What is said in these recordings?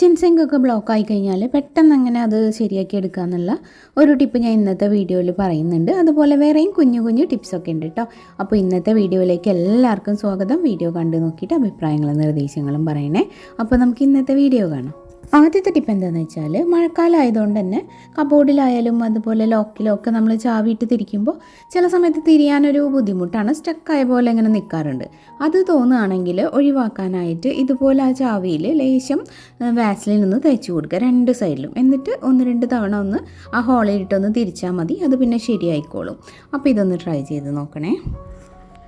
Kitchen സിങ്കൊക്കെ block ആയി കഴിഞ്ഞാൽ പെട്ടെന്ന് അങ്ങനെ അത് ശരിയാക്കി എടുക്കുക എന്നുള്ള ഒരു ടിപ്പ് ഞാൻ ഇന്നത്തെ വീഡിയോയിൽ പറയുന്നുണ്ട്. അതുപോലെ വേറെയും കുഞ്ഞു കുഞ്ഞു ടിപ്സൊക്കെ ഉണ്ട് കേട്ടോ അപ്പോൾ ഇന്നത്തെ വീഡിയോയിലേക്ക് എല്ലാവർക്കും സ്വാഗതം. വീഡിയോ കണ്ടു നോക്കിയിട്ട് അഭിപ്രായങ്ങളും നിർദ്ദേശങ്ങളും പറയണേ. അപ്പോൾ നമുക്ക് ഇന്നത്തെ വീഡിയോ കാണാം. ആദ്യത്തെ ടിപ്പ് എന്താണെന്ന് വെച്ചാൽ മഴക്കാലം ആയതുകൊണ്ട് തന്നെ കബോർഡിലായാലും അതുപോലെ ലോക്കിലോ ഒക്കെ നമ്മൾ ചാവിയിട്ട് തിരിക്കുമ്പോൾ ചില സമയത്ത് തിരിയാനൊരു ബുദ്ധിമുട്ടാണ്. സ്റ്റക്കായ പോലെ ഇങ്ങനെ നിൽക്കാറുണ്ട് അത് തോന്നുകയാണെങ്കിൽ ഒഴിവാക്കാനായിട്ട് ഇതുപോലെ ആ ചാവിയിൽ ലേശം വാസിലിൽ നിന്ന് തേച്ച് കൊടുക്കുക. രണ്ട് സൈഡിലും എന്നിട്ട് ഒന്ന് രണ്ട് തവണ ഒന്ന് ആ ഹോളിലിട്ടൊന്ന് തിരിച്ചാൽ മതി. അത് പിന്നെ ശരിയായിക്കോളും. അപ്പോൾ ഇതൊന്ന് ട്രൈ ചെയ്ത് നോക്കണേ.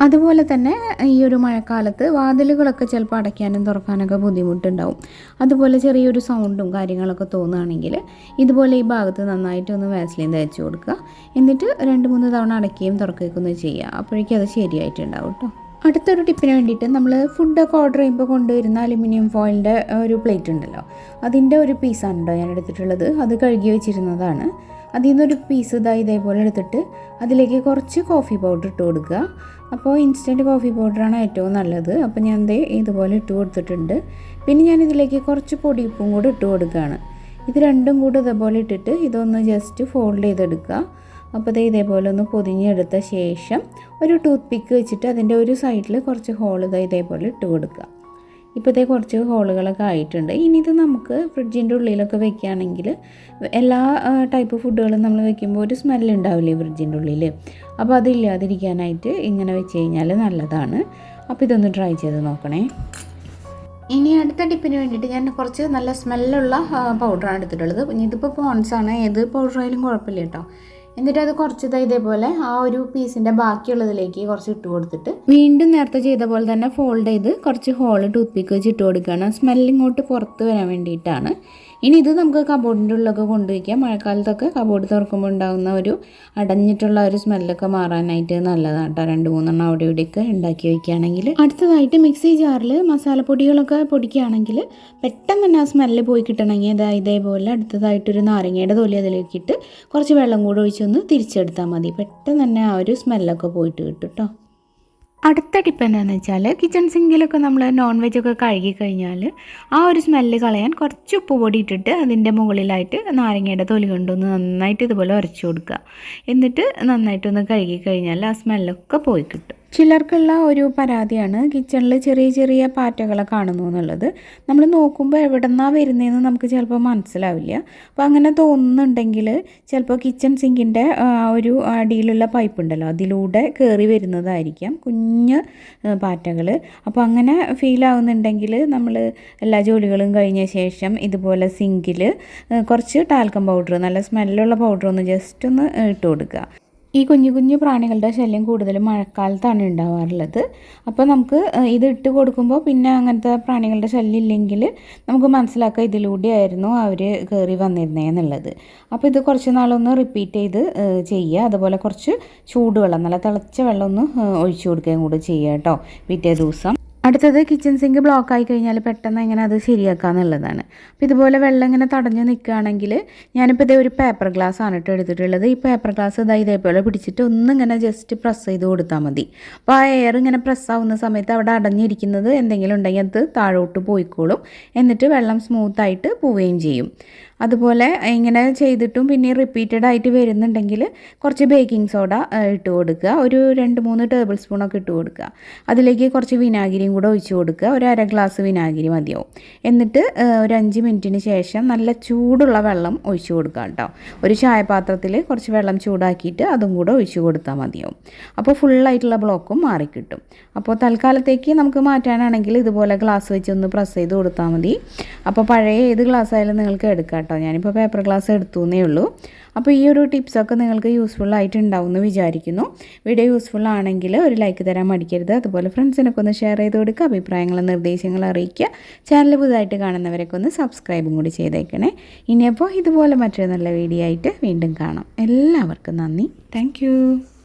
അതുപോലെ തന്നെ ഈ ഒരു മഴക്കാലത്ത് വാതിലുകളൊക്കെ ചിലപ്പോൾ അടയ്ക്കാനും തുറക്കാനൊക്കെ ബുദ്ധിമുട്ടുണ്ടാവും. അതുപോലെ ചെറിയൊരു സൗണ്ടും കാര്യങ്ങളൊക്കെ തോന്നുകയാണെങ്കിൽ ഇതുപോലെ ഈ ഭാഗത്ത് നന്നായിട്ട് ഒന്ന് വാസ്ലിൻ തേച്ച് കൊടുക്കുക. എന്നിട്ട് രണ്ട് മൂന്ന് തവണ അടയ്ക്കുകയും തുറക്കുകയൊക്കെ ഒന്ന് ചെയ്യുക. അപ്പോഴേക്കും അത് ശരിയായിട്ടുണ്ടാവും കേട്ടോ അടുത്തൊരു ടിപ്പിന് വേണ്ടിയിട്ട് നമ്മൾ ഫുഡൊക്കെ ഓർഡർ ചെയ്യുമ്പോൾ കൊണ്ടുവരുന്ന അലുമിനിയം ഫോയിലിന്റെ ഒരു പ്ലേറ്റ് ഉണ്ടല്ലോ. അതിന്റെ ഒരു പീസാണ് കേട്ടോ ഞാൻ എടുത്തിട്ടുള്ളത്. അത് കഴുകി വെച്ചിരുന്നതാണ്. അതിൽ നിന്നൊരു പീസ് ഇതാ ഇതേപോലെ എടുത്തിട്ട് അതിലേക്ക് കുറച്ച് കോഫി പൗഡർ ഇട്ട് കൊടുക്കുക. അപ്പോൾ ഇൻസ്റ്റന്റ് കോഫി പൗഡറാണ് ഏറ്റവും നല്ലത്. അപ്പോൾ ഞാൻ ദേ ഇതുപോലെ ഇട്ട് കൊടുത്തിട്ടുണ്ട്. പിന്നെ ഞാൻ ഇതിലേക്ക് കുറച്ച് പൊടിയുപ്പും കൂടി ഇട്ട് കൊടുക്കുകയാണ്. ഇത് രണ്ടും കൂടി ഇതേപോലെ ഇട്ടിട്ട് ഇതൊന്ന് ജസ്റ്റ് ഫോൾഡ് ചെയ്തെടുക്കുക. അപ്പോൾ ഇത് ഇതേപോലെ ഒന്ന് പൊതിഞ്ഞെടുത്ത ശേഷം ഒരു ടൂത്ത് പിക്ക് വെച്ചിട്ട് അതിന്റെ ഒരു സൈഡിൽ കുറച്ച് ഹോൾ ഇതാ ഇതേപോലെ ഇട്ട് കൊടുക്കുക. ഇപ്പോഴത്തെ കുറച്ച് ഹോളുകളൊക്കെ ആയിട്ടുണ്ട്. ഇനി ഇത് നമുക്ക് ഫ്രിഡ്ജിന്റെ ഉള്ളിലൊക്കെ വെക്കുകയാണെങ്കിൽ എല്ലാ ടൈപ്പ് ഫുഡുകളും നമ്മൾ വെക്കുമ്പോൾ ഒരു സ്മെല്ല് ഉണ്ടാവില്ലേ ഫ്രിഡ്ജിന്റെ ഉള്ളിൽ അപ്പോൾ അതില്ലാതിരിക്കാനായിട്ട് ഇങ്ങനെ വെച്ച് കഴിഞ്ഞാൽ നല്ലതാണ്. അപ്പോൾ ഇതൊന്ന് ട്രൈ ചെയ്ത് നോക്കണേ. ഇനി അടുത്ത ടിപ്പിന് വേണ്ടിയിട്ട് ഞാൻ കുറച്ച് നല്ല സ്മെല്ലുള്ള പൗഡറാണ് എടുത്തിട്ടുള്ളത്. ഇതിപ്പോൾ പോൺസാണ് ഏത് പൗഡറായാലും കുഴപ്പമില്ല കേട്ടോ. എന്നിട്ട് അത് കുറച്ച് ഇതേപോലെ ആ ഒരു പീസിന്റെ ബാക്കിയുള്ളതിലേക്ക് കുറച്ച് ഇട്ട് കൊടുത്തിട്ട് വീണ്ടും നേരത്തെ ചെയ്ത പോലെ തന്നെ ഫോൾഡ് ചെയ്ത് കുറച്ച് ഹോൾ ടൂത്ത് പിക്ക് വെച്ച് ഇട്ട് കൊടുക്കുകയാണ്. സ്മെല്ലിങ്ങോട്ട് പുറത്ത് വരാൻ വേണ്ടിയിട്ടാണ്. ഇനി ഇത് നമുക്ക് കബോർഡിന്റെ ഉള്ളിലൊക്കെ കൊണ്ടുവയ്ക്കാം. മഴക്കാലത്തൊക്കെ കബോർഡ് തുറക്കുമ്പോൾ ഉണ്ടാകുന്ന ഒരു അടഞ്ഞിട്ടുള്ള ഒരു സ്മെല്ലൊക്കെ മാറാനായിട്ട് നല്ലതാണ് കേട്ടോ. രണ്ട് മൂന്നെണ്ണം അവിടെ ഇവിടെയൊക്കെ ഉണ്ടാക്കി വയ്ക്കുകയാണെങ്കിൽ. അടുത്തതായിട്ട് മിക്സി ജാറിൽ മസാലപ്പൊടികളൊക്കെ പൊടിക്കുകയാണെങ്കിൽ പെട്ടെന്ന് തന്നെ ആ സ്മെല്ല് പോയി കിട്ടണമെങ്കിൽ ഇതാ ഇതേപോലെ അടുത്തതായിട്ടൊരു നാരങ്ങയുടെ തൊലി അതിലേക്കിട്ട് കുറച്ച് വെള്ളം കൂടെ ഒഴിച്ചൊന്ന് തിരിച്ചെടുത്താൽ മതി. പെട്ടെന്ന് തന്നെ ആ ഒരു സ്മെല്ലൊക്കെ പോയിട്ട് കിട്ടും കേട്ടോ. അടുത്ത ടിപ്പ് എന്താണെന്ന് വെച്ചാൽ കിച്ചൺ സിങ്കിലൊക്കെ നമ്മൾ നോൺ വെജ് ഒക്കെ കഴുകി കഴിഞ്ഞാൽ ആ ഒരു സ്മെല്ല് കളയാൻ കുറച്ച് ഉപ്പ് പൊടി ഇട്ടിട്ട് അതിന്റെ മുകളിലായിട്ട് നാരങ്ങയുടെ തൊലി കൊണ്ടൊന്ന് നന്നായിട്ട് ഇതുപോലെ ഉരച്ചു കൊടുക്കുക. എന്നിട്ട് നന്നായിട്ടൊന്ന് കഴുകി കഴിഞ്ഞാൽ ആ സ്മെല്ലൊക്കെ പോയി കിട്ടും. ചിലർക്കുള്ള ഒരു പരാതിയാണ് കിച്ചണിൽ ചെറിയ ചെറിയ പാറ്റകളെ കാണുന്നു എന്നുള്ളത്. നമ്മൾ നോക്കുമ്പോൾ എവിടെ നിന്നാണ് വരുന്നതെന്ന് നമുക്ക് ചിലപ്പോൾ മനസ്സിലാവില്ല. അപ്പോൾ അങ്ങനെ തോന്നുന്നുണ്ടെങ്കിൽ ചിലപ്പോൾ കിച്ചൺ സിങ്കിന്റെ ഒരു അടിയിലുള്ള പൈപ്പ് ഉണ്ടല്ലോ അതിലൂടെ കയറി വരുന്നതായിരിക്കാം കുഞ്ഞ് പാറ്റകൾ അപ്പോൾ അങ്ങനെ ഫീൽ ആവുന്നുണ്ടെങ്കിൽ നമ്മൾ എല്ലാ ജോലികളും കഴിഞ്ഞ ശേഷം ഇതുപോലെ സിങ്കിൽ കുറച്ച് ടാൽക്കം പൗഡർ നല്ല സ്മെല്ലുള്ള പൗഡർ ഒന്ന് ജസ്റ്റ് ഒന്ന് ഇട്ട് കൊടുക്കുക. ഈ കുഞ്ഞു കുഞ്ഞു പ്രാണികളുടെ ശല്യം കൂടുതലും മഴക്കാലത്താണ് ഉണ്ടാവാറുള്ളത്. അപ്പോൾ നമുക്ക് ഇത് ഇട്ട് കൊടുക്കുമ്പോൾ പിന്നെ അങ്ങനത്തെ പ്രാണികളുടെ ശല്യം ഇല്ലെങ്കിൽ നമുക്ക് മനസ്സിലാക്കാം ഇതിലൂടെയായിരുന്നു അവർ കയറി വന്നിരുന്നേ എന്നുള്ളത്. അപ്പോൾ ഇത് കുറച്ച് നാളൊന്ന് റിപ്പീറ്റ് ചെയ്ത് ചെയ്യുക. അതുപോലെ കുറച്ച് ചൂടുവെള്ളം നല്ല തിളച്ച വെള്ളം ഒന്ന് ഒഴിച്ചു കൊടുക്കുകയും കൂടെ ചെയ്യുക കേട്ടോ പിറ്റേ ദിവസം. അടുത്തത് കിച്ചൺ സിങ്ക് ബ്ലോക്ക് ആയി കഴിഞ്ഞാൽ പെട്ടെന്ന് എങ്ങനെ അത് ശരിയാക്കാന്നുള്ളതാണ് അപ്പോൾ ഇതുപോലെ വെള്ളം ഇങ്ങനെ തടഞ്ഞു നിൽക്കുകയാണെങ്കിൽ ഞാനിപ്പോൾ ഇതേ ഒരു പേപ്പർ ഗ്ലാസ് ആണ് കേട്ടോ എടുത്തിട്ടുള്ളത്. ഈ പേപ്പർ ഗ്ലാസ് ഇതാ ഇതേപോലെ പിടിച്ചിട്ട് ഒന്നിങ്ങനെ ജസ്റ്റ് പ്രസ് ചെയ്ത് കൊടുത്താൽ മതി. അപ്പോൾ ആ എയർ ഇങ്ങനെ പ്രസ് ആവുന്ന സമയത്ത് അവിടെ അടഞ്ഞിരിക്കുന്നത് എന്തെങ്കിലും ഉണ്ടെങ്കിൽ അത് താഴോട്ട് പോയിക്കോളും. എന്നിട്ട് വെള്ളം സ്മൂത്തായിട്ട് പോവുകയും ചെയ്യും. അതുപോലെ ഇങ്ങനെ ചെയ്തിട്ടും പിന്നെ റിപ്പീറ്റഡ് ആയിട്ട് വരുന്നുണ്ടെങ്കിൽ കുറച്ച് ബേക്കിംഗ് സോഡ ഇട്ട് കൊടുക്കുക. ഒരു രണ്ട് മൂന്ന് ടേബിൾ സ്പൂണൊക്കെ ഇട്ട് കൊടുക്കുക. അതിലേക്ക് കുറച്ച് കൂടെ ഒഴിച്ച് കൊടുക്കുക. ഒരു അര ഗ്ലാസ് വിനാഗിരി മതിയാവും. എന്നിട്ട് ഒരു അഞ്ച് മിനിറ്റിന് ശേഷം നല്ല ചൂടുള്ള വെള്ളം ഒഴിച്ച് കൊടുക്കുക കേട്ടോ. ഒരു ചായപാത്രത്തിൽ കുറച്ച് വെള്ളം ചൂടാക്കിയിട്ട് അതും കൂടെ ഒഴിച്ച് കൊടുത്താൽ മതിയാവും. അപ്പോൾ ഫുള്ളായിട്ടുള്ള ബ്ലോക്കും മാറിക്കിട്ടും അപ്പോൾ തൽക്കാലത്തേക്ക് നമുക്ക് മാറ്റാനാണെങ്കിൽ ഇതുപോലെ ഗ്ലാസ് വെച്ച് ഒന്ന് പ്രസ് ചെയ്ത് കൊടുത്താൽ മതി. അപ്പോൾ പഴയ ഏത് ഗ്ലാസ് ആയാലും നിങ്ങൾക്ക് എടുക്കാം കേട്ടോ. ഞാനിപ്പോൾ പേപ്പർ ഗ്ലാസ് എടുത്തു എന്നേ ഉള്ളൂ. അപ്പോൾ ഈ ഒരു ടിപ്സൊക്കെ നിങ്ങൾക്ക് യൂസ്ഫുൾ ആയിട്ടുണ്ടാവും എന്ന് വിചാരിക്കുന്നു. വീഡിയോ യൂസ്ഫുൾ ആണെങ്കിൽ ഒരു ലൈക്ക് തരാൻ മടിക്കരുത്. അതുപോലെ ഫ്രണ്ട്സിനൊക്കെ ഒന്ന് ഷെയർ ചെയ്ത് കൊടുക്കുക. അഭിപ്രായങ്ങളും നിർദ്ദേശങ്ങളും അറിയിക്കുക. ചാനൽ പുതുതായിട്ട് കാണുന്നവരൊക്കെ ഒന്ന് സബ്സ്ക്രൈബും കൂടി ചെയ്തേക്കണേ. ഇനിയപ്പോൾ ഇതുപോലെ മറ്റൊരു നല്ല വീഡിയോ ആയിട്ട് വീണ്ടും കാണാം. എല്ലാവർക്കും നന്ദി. താങ്ക്